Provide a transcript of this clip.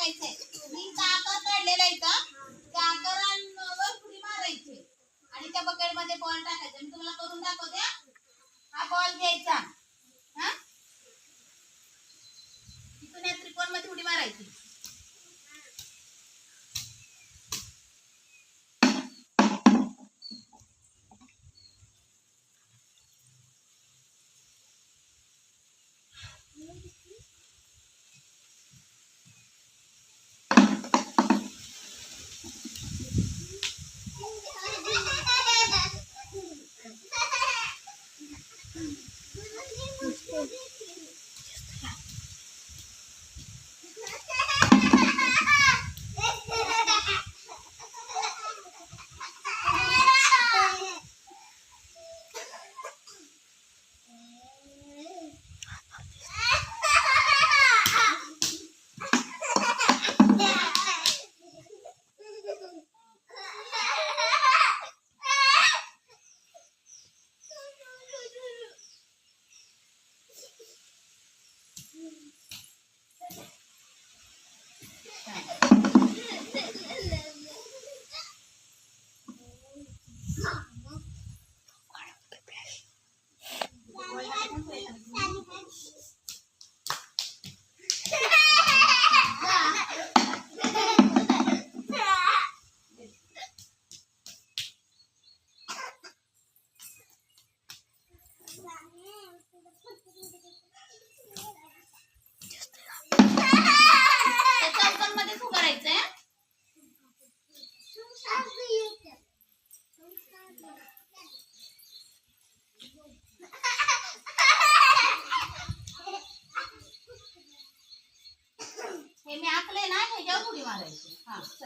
टाकायचंय मी इथं आकार काढलेला आहे इथं. त्या आकारांवर उडी मारायची. आणि त्या बकेटमध्ये बॉल टाकायचा. मी तुम्हाला करून दाखवते. हा. हा बॉल घ्यायचा. हा? इथून या त्रिकोणमध्ये उडी मारायची. त्या Yes.